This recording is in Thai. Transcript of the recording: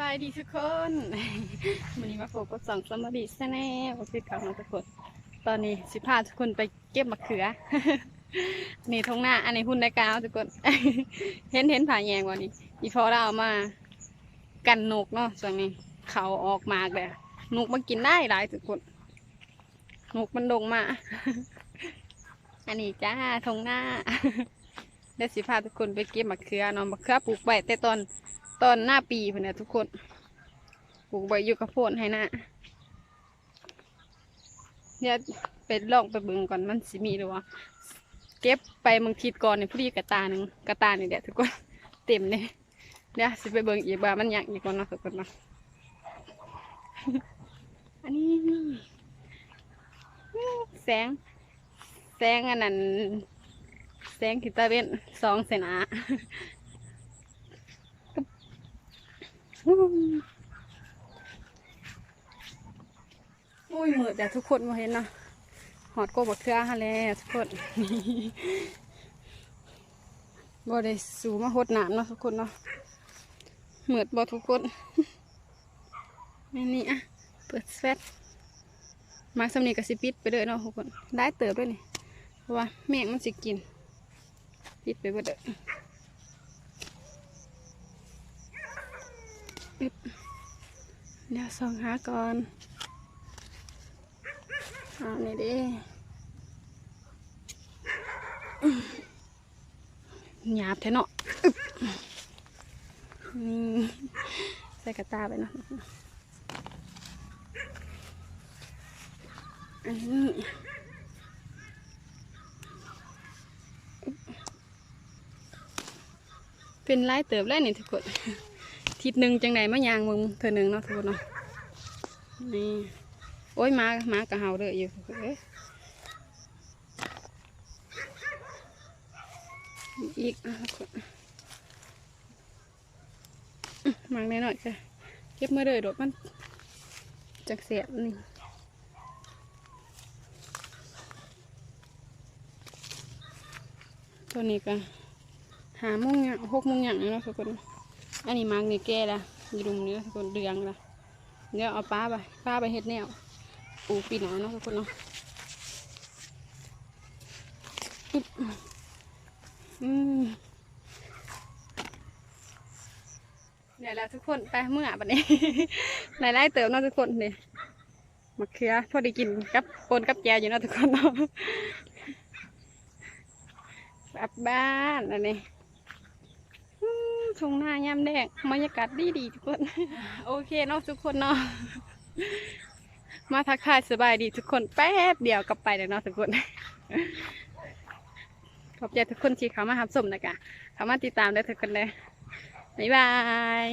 บายดีทุกคนวันนี้มาพบกับสองสมดีแน่ๆผมคือเก่าน้องทุกคน ตอนนี้สิพาทุกคนไปเก็บมะเขือ นี่ทงหน้า อันนี้หุ่นได้กาวทุกคน เห็นเห็นผ่าแยงวันนี้ อีพอเราเอามา กันนกเนาะส่วนนี้ เขาออกมากเลยนกมากินได้หลายทุกคนนกมันดงมา อันนี้จ้าทงหน้าเดี๋ยวสิพาทุกคนไปเก็บมะเขือเนาะมะเขือปลูกไว้แต่ตอน ตอนหน้าปีพุ่นะทุกคนปลูกใบยู่กับโพนให้นะเดี๋ยวไปลองไปเบิ่งก่อนมันสิมีหรือว่าเก็บไปบางทีก่อนเนี่ยพอดีกระตาหนึ่งกระตานี่เดี๋ยวทุกคนเต็มเลยเดี๋ยวสิไปเบิ่งอีกว่ามันยังอีกก่อนนะทุกคนนะอันนี้แสง แสงอันนั้นแสงทิตาเวนสองเสนา อุ้ยมืดแต่ทุกคนมาเห็นนะหอดโกบักเครือฮะแล้วทุกคนบ่ได้สูมาหดหนามเนาะทุกคนเนาะเหมือดบ่ทุกคนนี่นี่อะเปิดแฟตมาสำนีกับสิปิดไปเลยเนาะทุกคน ได้เติบด้วยนี่เพราะว่าแมงมันสิกิน ปิดไปเบิดเด้อ อึ๊บเดี๋ยวส่องหาก่อนเอานี่ดิหยาบแท้เนาะนี่ใส่กระตาไปเนาะอันนี้เป็นลายเติบแล้วนี่ทุกคน ทิศหนึ่งจังไหนมะยางมึงเธอหนึ่งเนาะทุกคนเนาะนี่โอ้ยมามากระเฮาเด้ออยู่เอ้ยอีกอะทุกคนอื้อหมากน้อยๆค่ะเก็บมาเลยโดดมันจากเสียบนี่ตัวนี้ก็หาโมงอย่างหกโมงอย่างเนาะทุกคน อันนี้มังนี่แก่ละมีรุมเนื้อทุกคนเดืองละเดี๋ยวเอาปลาไปปลาไปเฮ็ดแนวปูปีหนาเนาะทุกคนเนาะอืมเดี๋ยวแล้วทุกคนไปเมื่อบัดนี้หลายๆเติมเนาะทุกคนเนี่ยมะเขือพอด้กินกับปนกับแจอยู่เนาะทุกคนเนาะกลับบ้านอันนี้ ทุ่งนายามแดงบรรยากาศดีดีทุกคน โอเคเนาะทุกคนเนาะมาทักทายสบายดีทุกคนแป๊บเดียวกลับไปเลยเนาะทุกคนขอบใจทุกคนที่เข้ามาหับสมนะคะเข้ามาติดตามได้ทุกคนเลยบ๊ายบาย